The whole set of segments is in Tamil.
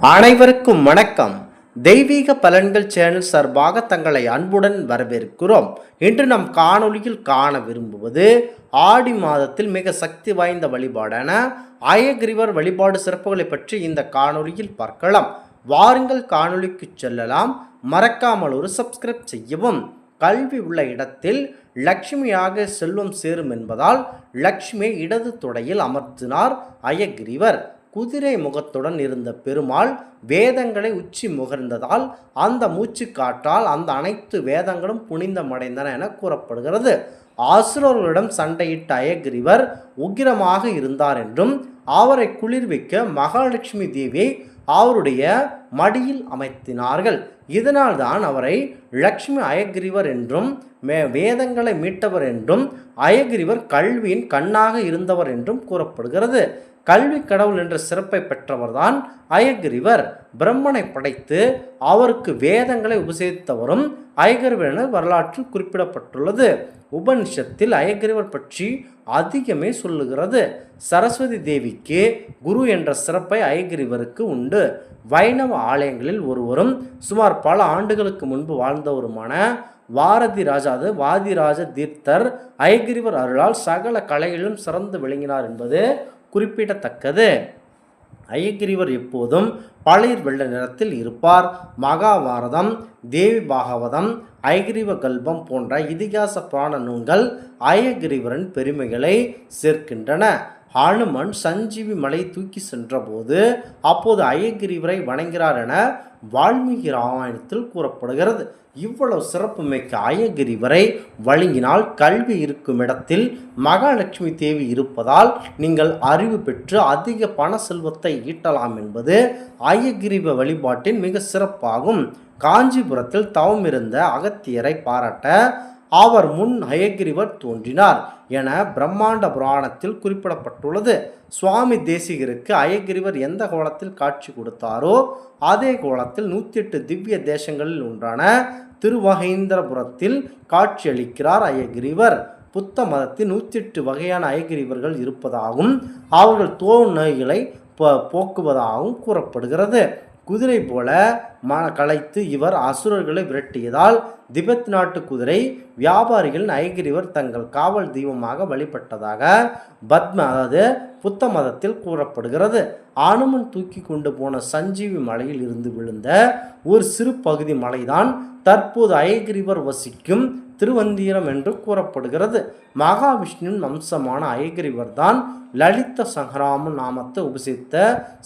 அனைவருக்கும் வணக்கம். தெய்வீக பலன்கள் சேனல் சார்பாக தங்களை அன்புடன் வரவேற்கிறோம். இன்று நம் காணொளியில் காண விரும்புவது ஆடி மாதத்தில் மிக சக்தி வாய்ந்த வழிபாடான அயகிரிவர் வழிபாடு சிறப்புகளை பற்றி இந்த காணொளியில் பார்க்கலாம். வாருங்கள் காணொளிக்கு செல்லலாம். மறக்காமல் ஒரு சப்ஸ்கிரைப் செய்யவும். கல்வி உள்ள இடத்தில் லக்ஷ்மியாக செல்வம் சேரும் என்பதால் லக்ஷ்மி இடது தொடையில் அமர்த்தினார் அயகிரிவர். குதிரை முகத்துடன் இருந்த பெருமாள் வேதங்களை உச்சி முகர்ந்ததால் அந்த மூச்சு காற்றால் அந்த அனைத்து வேதங்களும் புனிதமடைந்தன என கூறப்படுகிறது. ஆசுரர்களிடம் சண்டையிட்ட அயகிரிவர் உக்கிரமாக இருந்தார் என்றும் அவரை குளிர்விக்க மகாலட்சுமி தேவியை அவருடைய மடியில் அமைத்தினார்கள் இதனால்தான் அவரை லக்ஷ்மி அயகிரிவர் என்றும் மே வேதங்களை மீட்டவர் என்றும் அயகிரிவர் கல்வியின் கண்ணாக இருந்தவர் என்றும் கூறப்படுகிறது. கல்வி கடவுள் என்ற சிறப்பை பெற்றவர்தான் அயகிரிவர் பிரம்மனை படைத்து அவருக்கு வேதங்களை உபசரித்தவரும் அயகிரிவர் என வரலாற்றில் குறிப்பிடப்பட்டுள்ளது. உபனிஷத்தில் அயகிரிவர் பற்றி அதிகமே சொல்லுகிறது. சரஸ்வதி தேவிக்கு குரு என்ற சிறப்பை அயகிரிவருக்கு உண்டு. வைணவ ஆலயங்களில் ஒருவரும் சுமார் பல ஆண்டுகளுக்கு முன்பு வாழ்ந்தவருமான வாரதி ராஜாது வாதிராஜ தீர்த்தர் அயகிரிவர் அருளால் சகல கலைகளிலும் சிறந்து விளங்கினார் என்பது குறிப்பிடத்தக்கது. ஐயகிரிவர் எப்போதும் பழைய வெள்ள நிறத்தில் இருப்பார். மகாபாரதம் தேவி பாகவதம் ஐகிரிவ கல்பம் போன்ற இதிகாச புராண நூல்கள் அயகிரிவரின் பெருமைகளை சேர்க்கின்றன. ஆளுமன் சஞ்சீவி மலை தூக்கி சென்றபோது அப்போது அயகிரிவரை வணங்கிறார் என வால்மீகி ராமாயணத்தில் கூறப்படுகிறது. இவ்வளவு சிறப்புமிக்க அயகிரிவரை வழங்கினால் கல்வி இருக்கும் இடத்தில் மகாலட்சுமி தேவி இருப்பதால் நீங்கள் அறிவு பெற்று அதிக பண செல்வத்தை ஈட்டலாம் என்பது அயகிரிவ வழிபாட்டின் மிக சிறப்பாகும். காஞ்சிபுரத்தில் தவமிருந்த அகத்தியரை பாராட்ட அவர் முன் அயகிரிவர் தோன்றினார் என பிரம்மாண்ட புராணத்தில் குறிப்பிடப்பட்டுள்ளது. சுவாமி தேசிகருக்கு அயகிரிவர் எந்த கோலத்தில் காட்சி கொடுத்தாரோ அதே கோலத்தில் நூற்றி எட்டு திவ்ய தேசங்களில் ஒன்றான திருவகேந்திரபுரத்தில் காட்சியளிக்கிறார் அயகிரிவர் புத்த மதத்தில் நூற்றி எட்டு வகையான அயகிரிவர்கள் இருப்பதாகவும் அவர்கள் தோல் நோய்களை போக்குவதாகவும் கூறப்படுகிறது. குதிரை போல மன கலைத்து இவர் அசுரர்களை விரட்டியதால் திபெத் நாட்டு குதிரை வியாபாரிகள் ஐகிரிவர் தங்கள் காவல் தெய்வமாக வழிபட்டதாக பத்ம அதாவது புத்த மதத்தில் கூறப்படுகிறது. அனுமன் தூக்கி கொண்டு போன சஞ்சீவி மலையில் இருந்து விழுந்த ஒரு சிறு பகுதி மலைதான் தற்போது ஐகிரிவர் வசிக்கும் திருவந்தீரம் என்று கூறப்படுகிறது. மகாவிஷ்ணுவின் அம்சமான ஐகிரிவர் தான் லலித சங்கராம நாமத்தை உபசித்த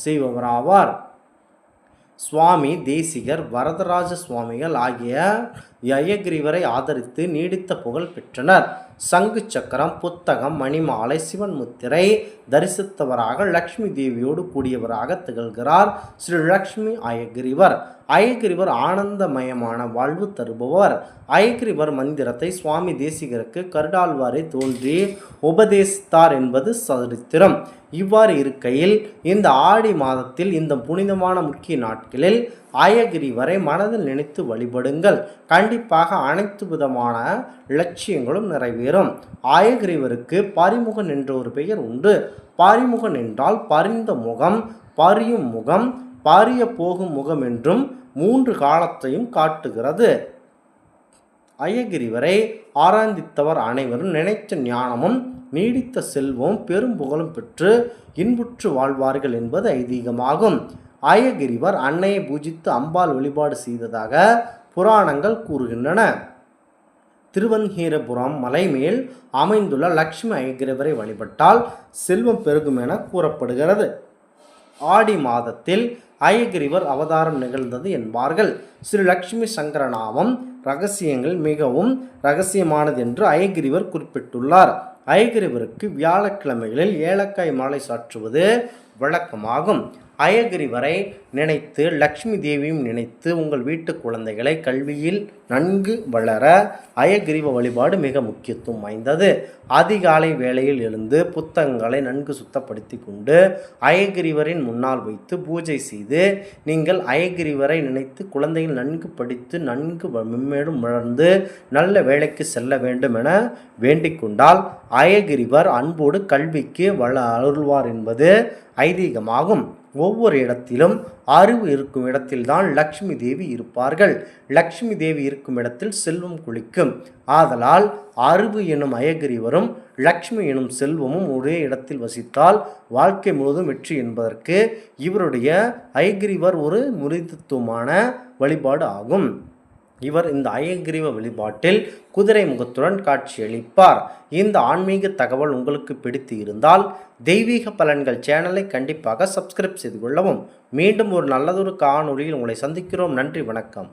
செய்பவராவார். சுவாமி தேசிகர் வரதராஜ சுவாமிகள் ஆகிய யயகிரிவரை ஆதரித்து நீடித்த புகழ் பெற்றனர். சங்கு சக்கரம் புத்தகம் மணிமாலை சிவன் முத்திரை தரிசித்தவராக லக்ஷ்மி தேவியோடு கூடியவராக திகழ்கிறார் ஸ்ரீ லக்ஷ்மி அயகிரிவர். அயகிரிவர் ஆனந்தமயமான வாழ்வு தருபவர். அயகிரிவர் மந்திரத்தை சுவாமி தேசிகருக்கு கருடாழ்வாரை தோன்றி உபதேசித்தார் என்பது சரித்திரம். இவ்வாறு இருக்கையில் இந்த ஆடி மாதத்தில் இந்த புனிதமான முக்கிய நாட்களில் அயகிரிவரை மனதில் நினைத்து வழிபடுங்கள். கண்டிப்பாக அனைத்து விதமான லட்சியங்களும் நிறைவேறும். ஆயகிரிவருக்கு பரிமுகன் என்ற ஒரு பெயர் உண்டு. பரிமுகன் என்றால் பரிந்த முகம் பரியும் முகம் பாரிய போகும் முகம் என்றும் மூன்று காலத்தையும் காட்டுகிறது. அயகிரிவரை ஆராய்ந்தித்தவர் அனைவரும் நினைத்த ஞானமும் நீடித்த செல்வம் பெரும் புகழும் பெற்று இன்புற்று வாழ்வார்கள் என்பது ஐதீகமாகும். அயகிரிவர் அன்னையை பூஜித்து அம்பாள் வழிபாடு செய்ததாக புராணங்கள் கூறுகின்றன. திருவன்கீரபுரம் மலை மேல் அமைந்துள்ள லக்ஷ்மி அயகிரிவரை வழிபட்டால் செல்வம் பெருகும் என கூறப்படுகிறது. ஆடி மாதத்தில் அயகிரிவர் அவதாரம் நிகழ்ந்தது என்பார்கள். ஸ்ரீ லக்ஷ்மி சங்கரநாமம் ரகசியங்கள் மிகவும் ரகசியமானது என்று அயகிரிவர் குறிப்பிட்டுள்ளார். அயகிரிவருக்கு வியாழக்கிழமைகளில் ஏலக்காய் மாலை சாற்றுவது வழக்கமாகும். அயகிரிவரை நினைத்து லக்ஷ்மி தேவியும் நினைத்து உங்கள் வீட்டு குழந்தைகளை கல்வியில் நன்கு வளர அயகிரிவ வழிபாடு மிக முக்கியத்துவம் வாய்ந்தது. அதிகாலை வேளையில் எழுந்து புத்தகங்களை நன்கு சுத்தப்படுத்தி கொண்டு அயகிரிவரின் முன்னால் வைத்து பூஜை செய்து நீங்கள் அயகிரிவரை நினைத்து குழந்தைகள் நன்கு படித்து நன்கு வ- மென்மேலும் வளர்ந்து நல்ல வேலைக்கு செல்ல வேண்டும் என வேண்டிக் கொண்டால் அயகிரிவர் அன்போடு கல்விக்கு வள அருள்வார் என்பது ஐதீகமாகும். ஒவ்வொரு இடத்திலும் அறிவு இருக்கும் இடத்தில்தான் லக்ஷ்மி தேவி இருப்பார்கள். லக்ஷ்மி தேவி இருக்கும் இடத்தில் செல்வம் குளிக்கும். ஆதலால் அறிவு எனும் அயகிரிவரும் லக்ஷ்மி எனும் செல்வமும் ஒரே இடத்தில் வசித்தால் வாழ்க்கை முழுவதும் வெற்றி என்பதற்கு இவருடைய ஐகிரிவர் ஒரு முறித்துவமான வழிபாடு ஆகும். இவர் இந்த அயகிரீவ வழிபாட்டில் குதிரை முகத்துடன் காட்சியளிப்பார். இந்த ஆன்மீக தகவல் உங்களுக்கு பிடித்து இருந்தால் தெய்வீக பலன்கள் சேனலை கண்டிப்பாக சப்ஸ்கிரைப் செய்து கொள்ளவும். மீண்டும் ஒரு நல்லதொரு காணொளியில் உங்களை சந்திக்கிறோம். நன்றி வணக்கம்.